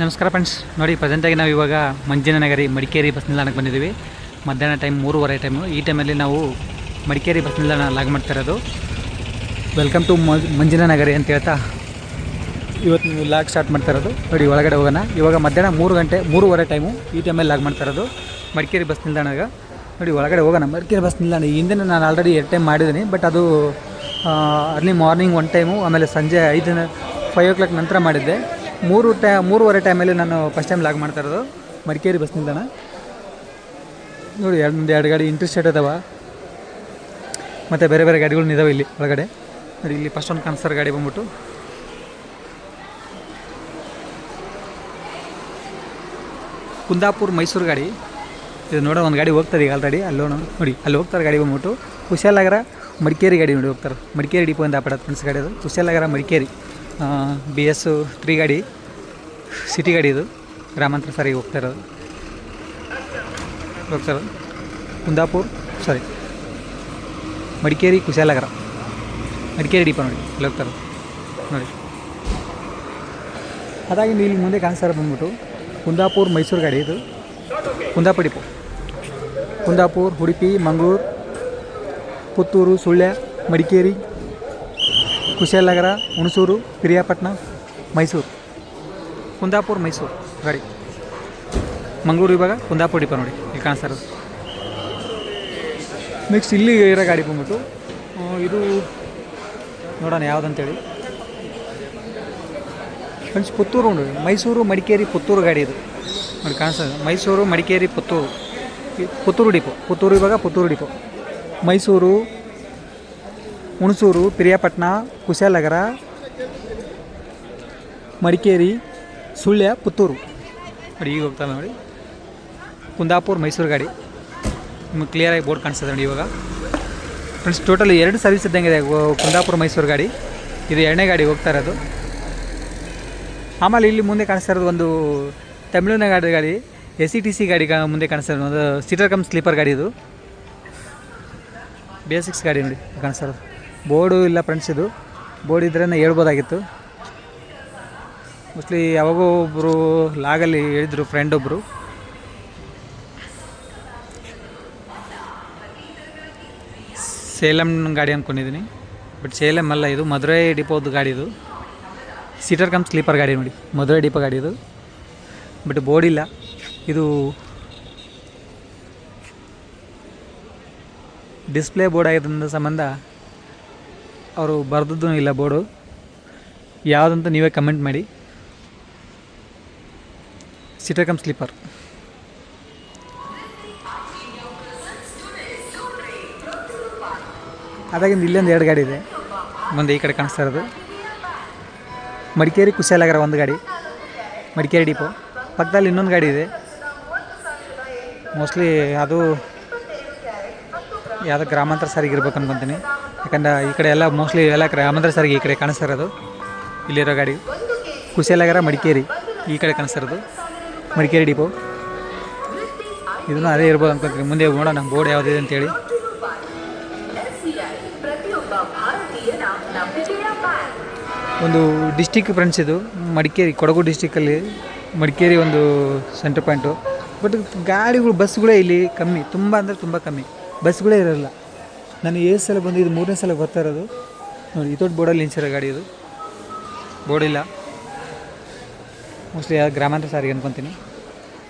ನಮಸ್ಕಾರ ಫ್ರೆಂಡ್ಸ್ ನೋಡಿ ಪ್ರೆಸೆಂಟಾಗಿ ನಾವು ಇವಾಗ ಮಂಜಿನನಗರಿ ಮಡಿಕೇರಿ ಬಸ್ ನಿಲ್ದಾಣಕ್ಕೆ ಬಂದಿದ್ದೀವಿ. ಮಧ್ಯಾಹ್ನ ಟೈಮ್ ಮೂರುವರೆ ಟೈಮು ಈ ಟೈಮಲ್ಲಿ ನಾವು ಮಡಿಕೇರಿ ಬಸ್ ನಿಲ್ದಾಣ ಲಾಗ್ ಮಾಡ್ತಾ ಇರೋದು. ವೆಲ್ಕಮ್ ಟು ಮಂಜಿನನಗರಿ ಅಂತ ಹೇಳ್ತಾ ಇವತ್ತು ನೀವು ಲಾಗ್ ಸ್ಟಾರ್ಟ್ ಮಾಡ್ತಾ ಇರೋದು. ನೋಡಿ, ಒಳಗಡೆ ಹೋಗೋಣ. ಇವಾಗ ಮಧ್ಯಾಹ್ನ ಮೂರು ಗಂಟೆ, ಮೂರುವರೆ ಟೈಮು ಈ ಟೈಮಲ್ಲಿ ಲಾಗ್ ಮಾಡ್ತಾ ಇರೋದು ಮಡಿಕೇರಿ ಬಸ್ ನಿಲ್ದಾಣಾಗ ನೋಡಿ, ಒಳಗಡೆ ಹೋಗೋಣ. ಮಡಿಕೇರಿ ಬಸ್ ನಿಲ್ದಾಣ ಹಿಂದೆ ನಾನು ಆಲ್ರೆಡಿ ಎರಡು ಟೈಮ್ ಮಾಡಿದ್ದೀನಿ ಬಟ್ ಅದು ಅರ್ಲಿ ಮಾರ್ನಿಂಗ್ ಒನ್ ಟೈಮು ಆಮೇಲೆ ಸಂಜೆ ಐದು ಫೈವ್ ಓ ಕ್ಲಾಕ್ ನಂತರ ಮಾಡಿದ್ದೆ. ಮೂರು ಟೈ, ಮೂರುವರೆ ಟೈಮಲ್ಲಿ ನಾನು ಫಸ್ಟ್ ಟೈಮ್ ಲಾಗ್ ಮಾಡ್ತಾ ಇರೋದು. ಮಡಿಕೇರಿ ಬಸ್ ನಿಲ್ದಾಣ. ನೋಡಿ, ಎರಡು, ಒಂದು ಎರಡು ಗಾಡಿ ಇಂಟ್ರೆಸ್ಟೆಡ್ ಅದಾವ. ಮತ್ತು ಬೇರೆ ಬೇರೆ ಗಾಡಿಗಳು ಇದಾವೆ ಇಲ್ಲಿ ಒಳಗಡೆ. ನೋಡಿ, ಇಲ್ಲಿ ಫಸ್ಟ್ ಒಂದು ಕನ್ಸರ್ ಗಾಡಿ ಬಂದ್ಬಿಟ್ಟು. ಕುಂದಾಪುರ್ ಮೈಸೂರು ಗಾಡಿ. ಇದು ನೋಡೋ, ಒಂದು ಗಾಡಿ ಹೋಗ್ತಾರೆ ಈಗ ಆಲ್ರೆಡಿ ಅಲ್ಲೋ ನೋಡಿ. ಅಲ್ಲಿ ಹೋಗ್ತಾರೆ ಗಾಡಿ ಬಂದ್ಬಿಟ್ಟು. ಕುಶಾಲನಗರ ಮಡಿಕೇರಿ ಗಾಡಿ ನೋಡಿ ಹೋಗ್ತಾರೆ ಮಡಿಕೇರಿ ಡಿಪೋ ಅಂತ ಫ್ರೆಂಡ್ಸ್ ಗಾಡಿ ಅದು. Kushalnagar Madikeri. B S three ಗಾಡಿ ಸಿಟಿ ಗಾಡಿ ಇದು. ಗ್ರಾಮಾಂತರ ಸಾರಿಗೆ ಹೋಗ್ತಾ ಇರೋದು. ಹೋಗ್ತಾರೆ ಕುಂದಾಪುರ್ ಸಾರಿ ಮಡಿಕೇರಿ ಕುಶಾಲನಗರ. ಮಡಿಕೇರಿ ಡಿಪೋ ನೋಡಿ, ಅಲ್ಲಿ ಹೋಗ್ತಾರೆ ನೋಡಿ. ಅದಾಗಿ ಇಲ್ಲಿ ಮುಂದೆ ಕಾಣಿಸ್ತಾರೆ ಇರೋದು ಬಂದ್ಬಿಟ್ಟು ಕುಂದಾಪುರ್ ಮೈಸೂರು ಗಾಡಿ ಇದು. ಕುಂದಾಪುರ ಡಿಪೋ ಕುಂದಾಪುರ್, ಉಡುಪಿ, ಮಂಗಳೂರು, ಪುತ್ತೂರು, ಸುಳ್ಯ, ಮಡಿಕೇರಿ ಕುಶಾಲನಗರ, ಹುಣಸೂರು, ಪಿರಿಯಾಪಟ್ಟಣ, ಮೈಸೂರು. ಕುಂದಾಪುರ, ಮೈಸೂರು. ಗಾಡಿ. ಮಂಗಳೂರು ಇವಾಗ ಕುಂದಾಪುರ ಡಿಪ ನೋಡಿ. ಇಲ್ಲಿ ಕಾಣಿಸ್ತಾ ಇರೋದು. ನೆಕ್ಸ್ಟ್ ಇಲ್ಲಿ ಇರೋ ಗಾಡಿ ಬಂದ್ಬಿಟ್ಟು ಇದು ನೋಡೋಣ ಯಾವುದಂತೇಳಿ. ಫ್ರೆಂಡ್ಸ್ ಪುತ್ತೂರು ನೋಡಿ. ಮೈಸೂರು, ಮಡಿಕೇರಿ, ಪುತ್ತೂರು ಗಾಡಿ ಇದು. ನೋಡಿ ಕಾಣಿಸ್ತದೆ ಮೈಸೂರು, ಮಡಿಕೇರಿ, ಪುತ್ತೂರು. ಪುತ್ತೂರು ಡಿಪೋ. ಪುತ್ತೂರು ಇವಾಗ ಪುತ್ತೂರು ಡಿಪೋ. ಮೈಸೂರು ಹುಣಸೂರು ಪಿರಿಯಾಪಟ್ಟಣ ಕುಶಾಲನಗರ, ಮಡಿಕೇರಿ, ಸುಳ್ಯ, ಪುತ್ತೂರು. ನೋಡಿ, ಈಗ ಹೋಗ್ತಾನೆ ನೋಡಿ. ಕುಂದಾಪುರ, ಮೈಸೂರು ಗಾಡಿ. ನಿಮಗೆ ಕ್ಲಿಯರಾಗಿ ಬೋರ್ಡ್ ಕಾಣಿಸ್ತದೆ ನೋಡಿ ಇವಾಗ. ಫ್ರೆಂಡ್ಸ್ ಟೋಟಲ್ ಎರಡು ಸರ್ವಿಸ್ ಇದ್ದಂಗೆ ಇದೆ ಕುಂದಾಪುರ, ಮೈಸೂರು ಗಾಡಿ. ಇದು ಎರಡನೇ ಗಾಡಿ ಹೋಗ್ತಾ ಇರೋದು. ಆಮೇಲೆ ಇಲ್ಲಿ ಮುಂದೆ ಕಾಣಿಸ್ತಾ ಇರೋದು ಒಂದು ತಮಿಳುನಾಡು ಗಾಡಿ ಗಾಡಿ. ಎಸ್ ಸಿ ಟಿ ಸಿ ಗಾಡಿ ಮುಂದೆ ಕಾಣಿಸ್ತಾ ಇರೋದು. ಒಂದು ಸೀಟರ್ ಕಮ್ ಸ್ಲೀಪರ್ ಗಾಡಿ ಇದು. ಬೇಸಿಕ್ಸ್ ಗಾಡಿ ನೋಡಿ, ಕಾಣಿಸ್ತಾ ಇರೋದು. ಬೋರ್ಡು ಇಲ್ಲ ಫ್ರೆಂಡ್ಸ್ ಇದು. ಬೋರ್ಡ್ ಇದ್ರೇ ಹೇಳ್ಬೋದಾಗಿತ್ತು. ಮೋಸ್ಟ್ಲಿ ಯಾವಾಗೋ ಒಬ್ಬರು ಲಾಗಲ್ಲಿ ಹೇಳಿದರು ಫ್ರೆಂಡ್ ಒಬ್ಬರು ಸೇಲಂ ಗಾಡಿ ಅಂದ್ಕೊಂಡಿದ್ದೀನಿ ಬಟ್ ಸೇಲಂ ಅಲ್ಲ ಇದು ಮಧುರೈ ಡಿಪೋದು ಗಾಡಿ ಇದು. ಸೀಟರ್ ಕಮ್ ಸ್ಲೀಪರ್ ಗಾಡಿ ನೋಡಿ ಮಧುರೈ ಡಿಪೋ ಗಾಡಿ ಇದು. ಬಟ್ ಬೋರ್ಡ್ ಇಲ್ಲ. ಇದು ಡಿಸ್ಪ್ಲೇ ಬೋರ್ಡ್ ಆಗಿದ್ದ ಸಂಬಂಧ ಅವರು ಬರೆದದ್ದು ಇಲ್ಲ ಬೋರ್ಡು. ಯಾವುದಂತ ನೀವೇ ಕಮೆಂಟ್ ಮಾಡಿ. Seat cum cum sleeper. ಅದಾಗಿಂದ ಇಲ್ಲೊಂದು ಎರಡು ಗಾಡಿ ಇದೆ. ಮುಂದೆ ಈ ಕಡೆ ಕಾಣಿಸ್ತಾ ಇರೋದು. ಮಡಿಕೇರಿ ಕುಶಾಲಾಗರ ಒಂದು ಗಾಡಿ. ಮಡಿಕೇರಿ ಡಿಪೋ. ಪಕ್ಕದಲ್ಲಿ ಇನ್ನೊಂದು ಗಾಡಿ ಇದೆ. ಮೋಸ್ಟ್ಲಿ ಅದು ಯಾವುದೋ ಗ್ರಾಮಾಂತರ ಸಾರಿಗೆ ಇರ್ಬೇಕು ಅನ್ಕೊತೀನಿ. ಯಾಕಂದ್ರೆ ಈ ಕಡೆ ಎಲ್ಲ ಮೋಸ್ಟ್ಲಿ ಎಲ್ಲ ಗ್ರಾಮಾಂತರ ಸರ್ಗೆ ಈ ಕಡೆ ಕಾಣಿಸ್ತಾ ಇರೋದು. ಇಲ್ಲಿರೋ ಗಾಡಿ. ಕುಶಾಲನಗರ ಮಡಿಕೇರಿ ಈ ಕಡೆ ಕಾಣಿಸ್ತಾ ಇರೋದು. ಮಡಿಕೇರಿ ಡಿಪೋ. ಇದನ್ನು ಅದೇ ಇರ್ಬೋದು ಅನ್ಕೊಂತೀನಿ ಮುಂದೆ ನೋಡೋಣ ಬೋರ್ಡ್ ಯಾವುದಿದೆ ಅಂತೇಳಿ. ಒಂದು ಡಿಸ್ಟಿಕ್ ಫ್ರೆಂಡ್ಸ್ ಇದು. ಮಡಿಕೇರಿ, ಕೊಡಗು ಡಿಸ್ಟಿಕ್ಕಲ್ಲಿ ಮಡಿಕೇರಿ ಒಂದು ಸೆಂಟರ್ ಪಾಯಿಂಟು ಬಟ್ ಗಾಡಿಗಳು ಬಸ್ಗಳೇ ಇಲ್ಲಿ ಕಮ್ಮಿ. ತುಂಬ ಅಂದರೆ ತುಂಬ ಕಮ್ಮಿ. ಬಸ್ಗಳೇ ಇರೋಲ್ಲ. ನಾನು ಏಳು ಸಲ ಬಂದು ಇದು ಮೂರನೇ ಸಲ ಬರ್ತಾ ಇರೋದು. ನೋಡಿ ಇದೊಟ್ಟು ಬೋರ್ಡಲ್ಲಿ ನಿಂಚಿರೋ ಗಾಡಿ ಇದು. ಬೋರ್ಡಿಲ್ಲ ಮೋಸ್ಟ್ಲಿ ಗ್ರಾಮಾಂತರ ಸಾರಿಗೆ ಅನ್ಕೊತೀನಿ.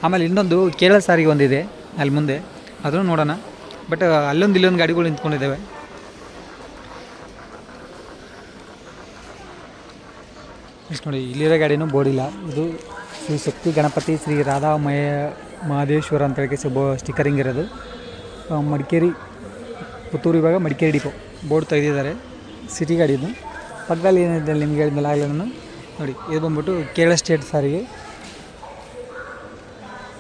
ಆಮೇಲೆ ಇನ್ನೊಂದು ಕೇರಳ ಸಾರಿಗೆ ಒಂದಿದೆ, ಅಲ್ಲಿ ಮುಂದೆ. ಅದನ್ನು ನೋಡೋಣ. ಬಟ್ ಅಲ್ಲೊಂದು ಇಲ್ಲೊಂದು ಗಾಡಿಗಳು ನಿಂತ್ಕೊಂಡಿದ್ದಾವೆ. ಇಷ್ಟು ನೋಡಿ, ಇಲ್ಲಿರೋ ಗಾಡಿನೂ ಬೋರ್ಡಿಲ್ಲ ಇದು ಶ್ರೀ ಶಕ್ತಿ ಗಣಪತಿ ಶ್ರೀ ರಾಧಾ ಮಯ ಮಹದೇಶ್ವರ ಅಂತ ಹೇಳಿ ಬೋ ಸ್ಟಿಕ್ಕರಿಂಗ್ ಇರೋದು. ಮಡಿಕೇರಿ ಪುತ್ತೂರು ಇವಾಗ ಮಡಿಕೇರಿ ಡಿಪೋ. ಬೋರ್ಡ್ ತೆಗೆದಿದ್ದಾರೆ. ಸಿಟಿ ಗಾಡಿ ಇದು ಪಕ್ಕದಲ್ಲಿ ಏನಿದೆ ನಿಮ್ಗೆ ಹೇಳಿದ್ಮೇಲೆ ಆಗಲೇ ನಾನು. ನೋಡಿ, ಇದು ಬಂದ್ಬಿಟ್ಟು ಕೇರಳ ಸ್ಟೇಟ್ ಸಾರಿಗೆ.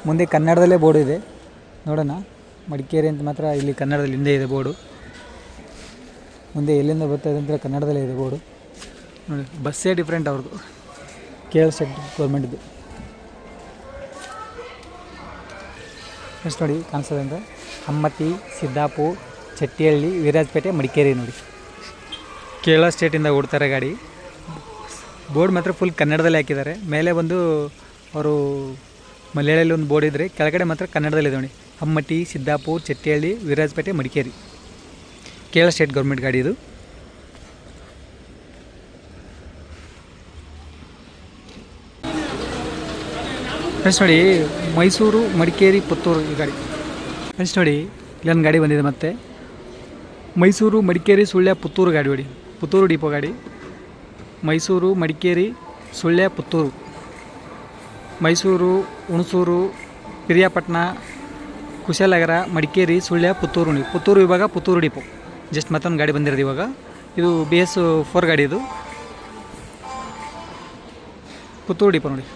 ಮುಂದೆ ಕನ್ನಡದಲ್ಲೇ ಬೋರ್ಡ್ ಇದೆ. ನೋಡೋಣ. ಮಡಿಕೇರಿ ಅಂತ ಮಾತ್ರ ಇಲ್ಲಿ ಕನ್ನಡದಲ್ಲಿ ಹಿಂದೆ ಇದೆ ಬೋರ್ಡು. ಮುಂದೆ ಎಲ್ಲಿಂದ ಬರ್ತಾ ಇದೆ ಅಂತ ಕನ್ನಡದಲ್ಲೇ ಇದೆ ಬೋರ್ಡು. ನೋಡಿ, ಬಸ್ಸೇ ಡಿಫ್ರೆಂಟ್ ಅವ್ರದ್ದು ಕೇರಳ ಸ್ಟೇಟ್ ಗೌರ್ಮೆಂಟ್ದು ಎಷ್ಟು ನೋಡಿ, ಕಾಣಿಸ್ತದೆ ಅಂದರೆ ಹಮ್ಮತಿ ಸಿದ್ದಾಪುರ್ ಚಟ್ಟಿಹಳ್ಳಿ ವಿರಾಜಪೇಟೆ, ಮಡಿಕೇರಿ ನೋಡಿ. ಕೇರಳ ಸ್ಟೇಟಿಂದ ಓಡ್ತಾರೆ ಗಾಡಿ. ಬೋರ್ಡ್ ಮಾತ್ರ ಫುಲ್ ಕನ್ನಡದಲ್ಲಿ ಹಾಕಿದ್ದಾರೆ. ಮೇಲೆ ಬಂದು ಅವರು ಮಲಯಾಳಲ್ಲಿ ಒಂದು ಬೋರ್ಡ್ ಇದ್ದರೆ ಕೆಳಗಡೆ ಮಾತ್ರ ಕನ್ನಡದಲ್ಲಿ ನೋಡಿ. ಹಮ್ಮಟ್ಟಿ, ಸಿದ್ದಾಪುರ್, ಚಟ್ಟಿಹಳ್ಳಿ, ವಿರಾಜಪೇಟೆ, ಮಡಿಕೇರಿ. ಕೇರಳ ಸ್ಟೇಟ್ ಗೌರ್ಮೆಂಟ್ ಗಾಡಿ ಇದು. ಫ್ರೆಂಡ್ಸ್ ನೋಡಿ, ಮೈಸೂರು, ಮಡಿಕೇರಿ, ಪುತ್ತೂರು ಈ ಗಾಡಿ. ಫ್ರೆಂಡ್ಸ್ ನೋಡಿ, ಇಲ್ಲೊಂದು ಗಾಡಿ ಬಂದಿದೆ ಮತ್ತೆ. ಮೈಸೂರು, ಮಡಿಕೇರಿ, ಸುಳ್ಯ, ಪುತ್ತೂರು ಗಾಡಿ ಹೊಡಿ. ಪುತ್ತೂರು ಡಿಪೋ ಗಾಡಿ. ಮೈಸೂರು, ಮಡಿಕೇರಿ, ಸುಳ್ಯ, ಪುತ್ತೂರು. ಮೈಸೂರು, ಹುಣಸೂರು, ಪಿರಿಯಾಪಟ್ಟಣ, ಕುಶಾಲನಗರ, ಮಡಿಕೇರಿ, ಸುಳ್ಯ, ಪುತ್ತೂರು ಪುತ್ತೂರು ವಿಭಾಗ, ಪುತ್ತೂರು ಡಿಪೋ. ಜಸ್ಟ್ ಮತ್ತೊಂದು ಗಾಡಿ ಬಂದಿರೋದು ಇವಾಗ. ಇದು ಬಿ ಎಸ್ ಫೋರ್ ಗಾಡಿ ಇದು. ಪುತ್ತೂರು ಡಿಪೋ ನೋಡಿ.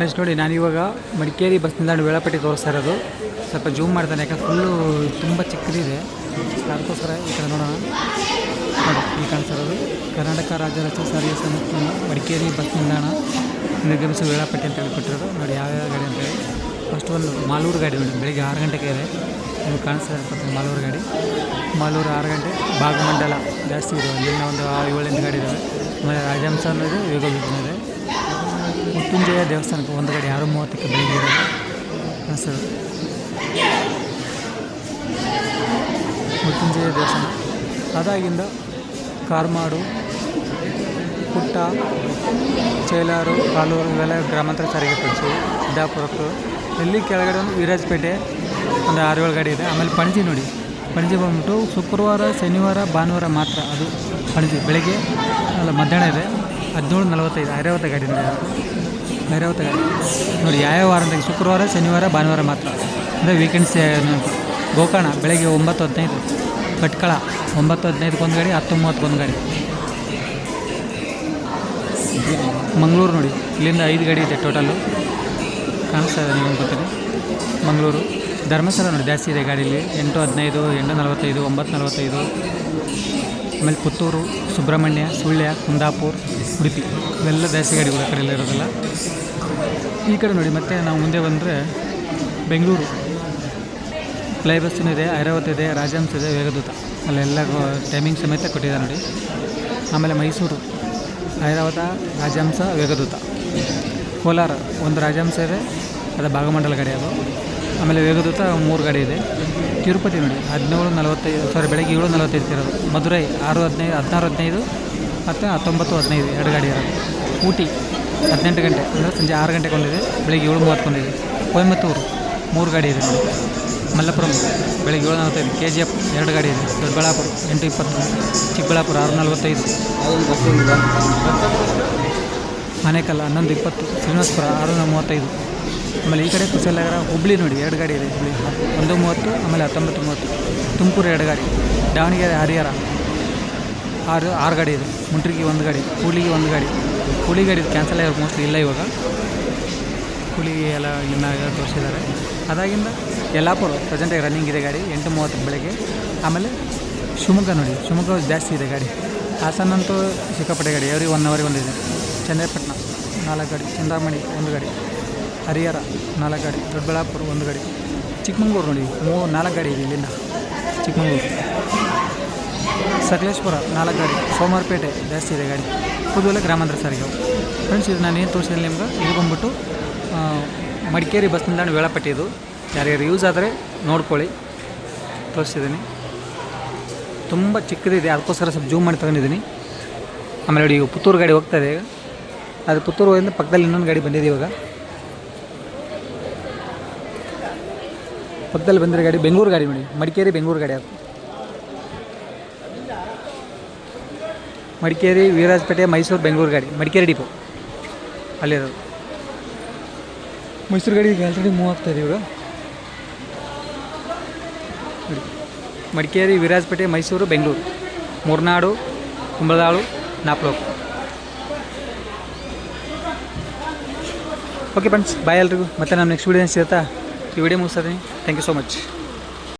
ನೆಕ್ಸ್ಟ್ ನೋಡಿ ನಾನು ಇವಾಗ ಮಡಿಕೇರಿ ಬಸ್ ನಿಲ್ದಾಣ ವೇಳಾಪಟ್ಟಿ ತೋರಿಸ್ತಾ ಇರೋದು. ಸ್ವಲ್ಪ ಜೂಮ್ ಮಾಡ್ತಾನೆ, ಯಾಕಂದ್ರೆ ಫುಲ್ಲು ತುಂಬ ಚಿಕ್ಕದಿದೆ. ಅದಕ್ಕೋಸ್ಕರ ಈ ಕಡೆ ನೋಡೋಣ. ನೋಡಿ ಕಾಣಿಸ್ತಾ ಇರೋದು. ಕರ್ನಾಟಕ ರಾಜ್ಯ ರಸ್ತೆ ಸಾರಿಗೆ ಸಂಸ್ಥೆ ಮಡಿಕೇರಿ ಬಸ್ ನಿಲ್ದಾಣ ನಿರ್ಗಮಿಸುವ ವೇಳಾಪಟ್ಟಿ ಅಂತ ಹೇಳಿ ಕೊಟ್ಟಿರೋದು ನೋಡಿ, ಯಾವ ಗಾಡಿ ಅಂತೇಳಿ. ಫಸ್ಟ್ ಒಂದು ಮಾಲೂರು ಗಾಡಿ ನೋಡಿ, ಬೆಳಿಗ್ಗೆ ಆರು ಗಂಟೆಗೆ ಇದೆ. ನೀವು ಕಾಣಿಸ್ತಾ ಇರ್ಬೋದು ಮಾಲೂರು ಗಾಡಿ. ಮಾಲೂರು ಆರು ಗಂಟೆ, ಭಾಗಮಂಡಲ ಜಾಸ್ತಿ ಇದೆ. ಅಲ್ಲಿನ ಒಂದು ಏಳೆಂಟು ಗಾಡಿ ಇದ್ದಾವೆ ಆಮೇಲೆ ಅನ್ನೋದು ಯೋಗ ಇದೆ. ಮೃತ್ಯುಂಜಯ ದೇವಸ್ಥಾನಕ್ಕೆ ಒಂದು ಗಾಡಿ, ಆರು ಮೂವತ್ತಕ್ಕೆ ಬೆಳಿಗ್ಗೆ ಇರೋದು. ಹೆಸರು ಮೃತ್ಯುಂಜಯ ದೇವಸ್ಥಾನ. ಅದಾಗಿಂದ ಕಾರ್ಮಾಡು, ಪುಟ್ಟ, ಚೇಲಾರು, ಕಾಲೂರು ಇವೆಲ್ಲ ಗ್ರಾಮಾಂತರ ಸಾರಿಗೆ ಪಡಿಸಿ ಸಿದ್ದಾಪುರಕ್ಕೆ. ಇಲ್ಲಿ ಕೆಳಗಡೆ ಒಂದು ವೀರಾಜಪೇಟೆ, ಒಂದು ಆರು ಏಳು ಗಾಡಿ ಇದೆ. ಆಮೇಲೆ ಪಣಜಿ ನೋಡಿ. ಪಣಜಿ ಬಂದ್ಬಿಟ್ಟು ಶುಕ್ರವಾರ, ಶನಿವಾರ, ಭಾನುವಾರ ಮಾತ್ರ ಅದು ಪಣಜಿ. ಬೆಳಗ್ಗೆ ಅಲ್ಲ ಮಧ್ಯಾಹ್ನ ಇದೆ. ಹದಿನೇಳು ನಲವತ್ತೈದು ಐರಾವತ ಗಾಡಿ ನೋಡಿ ಅದು. ಐರಾವತ ಗಾಡಿ. ನೋಡಿ, ಯಾವ್ಯಾವ ವಾರ ಶುಕ್ರವಾರ, ಶನಿವಾರ, ಭಾನುವಾರ ಮಾತ್ರ. ಅಂದರೆ ವೀಕೆಂಡ್ಸ್ ಗೋಕರ್ಣ, ಬೆಳಗ್ಗೆ ಒಂಬತ್ತು ಹದಿನೈದು, ಭಟ್ಕಳ, ಒಂಬತ್ತು ಹದಿನೈದಕ್ಕೆ ಒಂದು ಗಾಡಿ, ಹತ್ತು ಮೂವತ್ತಕ್ಕೊಂದು ಗಾಡಿ. ಮಂಗಳೂರು ನೋಡಿ, ಇಲ್ಲಿಂದ ಐದು ಗಾಡಿ ಇದೆ ಟೋಟಲ್ಲು ಕಾಣಿಸ್ತಾ ಇದೆ ನೀವು ಗೊತ್ತಿದೆ. ಮಂಗಳೂರು. ಧರ್ಮಸ್ಥಳ ನೋಡಿ, ಜಾಸ್ತಿ ಇದೆ ಗಾಡೀಲಿ. ಎಂಟು ಹದಿನೈದು, ಎಂಟು ನಲವತ್ತೈದು, ಒಂಬತ್ತು ನಲವತ್ತೈದು. ಆಮೇಲೆ ಪುತ್ತೂರು, ಸುಬ್ರಹ್ಮಣ್ಯ, ಸುಳ್ಯ, ಕುಂದಾಪುರ್, ಉಡುಪಿ. ಇವೆಲ್ಲ ಜಾಸ್ತಿ ಗಾಡಿಗಳು ಆ ಕಡೆ ಎಲ್ಲ ಇರೋದಲ್ಲ. ಈ ಕಡೆ ನೋಡಿ, ಮತ್ತೆ ನಾವು ಮುಂದೆ ಬಂದರೆ ಬೆಂಗಳೂರು. ಫ್ಲೈ ಬಸ್ಸೂ ಇದೆ ಐರಾವತ್ ಇದೆ, ರಾಜಹಂಸ ಇದೆ ವೇಗದೂತ ಅಲ್ಲೆಲ್ಲ ಟೈಮಿಂಗ್ ಸಮೇತ ಕೊಟ್ಟಿದ್ದಾರೆ ನೋಡಿ. ಆಮೇಲೆ ಮೈಸೂರು ಐರಾವತ ರಾಜಹಂಸ ವೇಗದೂತ ಕೋಲಾರ, ಒಂದು ರಾಜಹಂಸ ಇದೆ, ಅದು ಭಾಗಮಂಡಲ ಗಾಡಿ ಅದು. ಆಮೇಲೆ ವೇಗದೂತ ಮೂರು ಗಾಡಿ ಇದೆ. ತಿರುಪತಿ ನೋಡಿ, ಹದಿನೇಳು ನಲವತ್ತೈದು ಸಾರಿ ಬೆಳಗ್ಗೆ ಏಳು ನಲವತ್ತೈದು ಇರೋದು. ಮಧುರೈ, ಆರು ಹದಿನೈದು, ಹದಿನಾರು ಹದಿನೈದು, ಮತ್ತು ಹತ್ತೊಂಬತ್ತು ಹದಿನೈದು, ಎರಡು ಗಾಡಿ ಇರೋದು. ಊಟಿ, ಹದಿನೆಂಟು ಗಂಟೆ, ಅಂದರೆ ಸಂಜೆ ಆರು ಗಂಟೆಗೆ ಒಂದಿದೆ ಬೆಳಗ್ಗೆ ಏಳು ಮೂವತ್ತೊಂದಿದೆ ಕೊಯಮತ್ತೂರು ಮೂರು ಗಾಡಿ ಇದೆ ನೋಡಿ. ಮಲ್ಲಪುರಂ ಬೆಳಗ್ಗೆ ಏಳು ನಲವತ್ತೈದು ಕೆ ಜಿ ಎಫ್ ಎರಡು ಗಾಡಿ ಇದೆ. ದೊಡ್ಡಬಳ್ಳಾಪುರ ಎಂಟು ಇಪ್ಪತ್ತು, ಚಿಕ್ಕಬಳ್ಳಾಪುರ ಆರು ನಲ್ವತ್ತೈದು ಮನೆಕಲ್ಲ ಹನ್ನೊಂದು ಇಪ್ಪತ್ತು, ಶ್ರೀನಿವಾಸಪುರ ಆರು ಮೂವತ್ತೈದು. ಆಮೇಲೆ ಈ ಕಡೆ ಕುಶಲನಗರ ಹುಬ್ಳಿ ನೋಡಿ ಎರಡು ಗಾಡಿ ಇದೆ ಹುಬ್ಳಿ. ಒಂದು ಮೂವತ್ತು, ಆಮೇಲೆ ಹತ್ತೊಂಬತ್ತು ಮೂವತ್ತು. ತುಮಕೂರು ಎರಡು ಗಾಡಿ, ದಾವಣಗೆರೆ ಹರಿಹರ ಆರು ಆರು ಗಾಡಿ ಇದೆ. ಮುಂಟ್ರಿಗೆ ಒಂದು ಗಾಡಿ ಕೂಲಿಗೆ ಒಂದು ಗಾಡಿ. ಕೂಲಿ ಗಾಡಿ ಕ್ಯಾನ್ಸಲ್ ಆಗಿರೋ ಮೋಸ್ಟ್ಲಿ ಇಲ್ಲ ಇವಾಗ. ಕೂಲಿಗೆ ಎಲ್ಲ ಇನ್ನು ತೋರಿಸಿದ್ದಾರೆ. ಅದಾಗಿಂದ ಯಲ್ಲಾಪುರ ಪ್ರೆಸೆಂಟಾಗಿ ರನ್ನಿಂಗ್ ಇದೆ ಗಾಡಿ, ಎಂಟು ಮೂವತ್ತು ಬೆಳಗ್ಗೆ. ಆಮೇಲೆ ಶಿವಮೊಗ್ಗ ನೋಡಿ, ಶಿವಮೊಗ್ಗ ಜಾಸ್ತಿ ಇದೆ ಗಾಡಿ. ಹಾಸನಂತೂ ಸಿಕ್ಕಾಪಟ್ಟೆ ಗಾಡಿ ಎವ್ರಿ ಒನ್ ಅವರಿಗೆ ಇದೆ ಚನ್ನಪಟ್ಟಣ ನಾಲ್ಕು ಗಾಡಿ, ಚಂದ್ರಮಣಿ ಒಂದು ಗಾಡಿ. ಹರಿಹರ, ನಾಲ್ಕು ಗಾಡಿ. ದೊಡ್ಡಬಳ್ಳಾಪುರ ಒಂದು ಗಾಡಿ. ಚಿಕ್ಕಮಂಗ್ಳೂರು ನೋಡಿ, ಮೂ ನಾಲ್ಕು ಗಾಡಿ ಇದೆ ಇಲ್ಲಿಂದ. ಚಿಕ್ಕಮಂಗ್ಳೂರು. ಸಕಲೇಶ್ಪುರ, ನಾಲ್ಕು ಗಾಡಿ. ಸೋಮವಾರಪೇಟೆ ಜಾಸ್ತಿ ಇದೆ ಗಾಡಿ. ಕುದೂಲೆ ಗ್ರಾಮಾಂತರ ಸಾರಿಗೆ ಫ್ರೆಂಡ್ಸ್ ಇದು ನಾನು ಏನು ತೋರಿಸಿದ್ರೆ ನಿಮ್ಗೆ? ಇದು ಬಂದ್ಬಿಟ್ಟು ಮಡಿಕೇರಿ ಬಸ್ ನಿಲ್ದಾಣ ವೇಳಾಪಟ್ಟಿ ಇದು. ಯಾರ್ಯಾರು ಯೂಸ್ ಆದರೆ ನೋಡ್ಕೊಳ್ಳಿ. ತೋರಿಸಿದ್ದೀನಿ. ತುಂಬ ಚಿಕ್ಕದಿದೆ, ಅದಕ್ಕೋಸ್ಕರ ಸ್ವಲ್ಪ ಜೂಮ್ ಮಾಡಿ ತಗೊಂಡಿದ್ದೀನಿ. ಆಮೇಲೆ ನೋಡಿ ಪುತ್ತೂರು ಗಾಡಿ ಹೋಗ್ತಾ ಇದೆ ಈಗ. ಅದು ಪುತ್ತೂರು ಹೋಗಿಂದ ಪಕ್ಕದಲ್ಲಿ ಇನ್ನೊಂದು ಗಾಡಿ ಬಂದಿದೆ ಇವಾಗ. ಪಕ್ಕದಲ್ಲಿ ಬಂದಿರೋ ಗಾಡಿ ಬೆಂಗಳೂರು ಗಾಡಿ ನೋಡಿ, ಮಡಿಕೇರಿ ಬೆಂಗಳೂರು ಗಾಡಿ ಅದು. ಮಡಿಕೇರಿ, ವೀರಾಜಪೇಟೆ, ಮೈಸೂರು, ಬೆಂಗಳೂರು ಗಾಡಿ, ಮಡಿಕೇರಿ ಡಿಪೋ. ಅಲ್ಲಿರೋದು. ಮೈಸೂರು ಗಾಡಿ ಈಗ ಆಲ್ರೆಡಿ ಮೂವ್ ಆಗ್ತಾಯಿದೆ ಇವಾಗ. Madikeri, Virajpet, Mysore, Bangalore. Murnad, Kumbaladalu Napoklu okay friends bye ಎಲ್ರಿಗೂ. ಮತ್ತೆ ನಾನು ನೆಕ್ಸ್ಟ್ ವೀಡಿಯೋ ಸಿಗುತ್ತಾ? ಈ ವಿಡಿಯೋ ಮುಗಿಸ್ತೀನಿ ಥ್ಯಾಂಕ್ ಯು ಸೋ ಮಚ್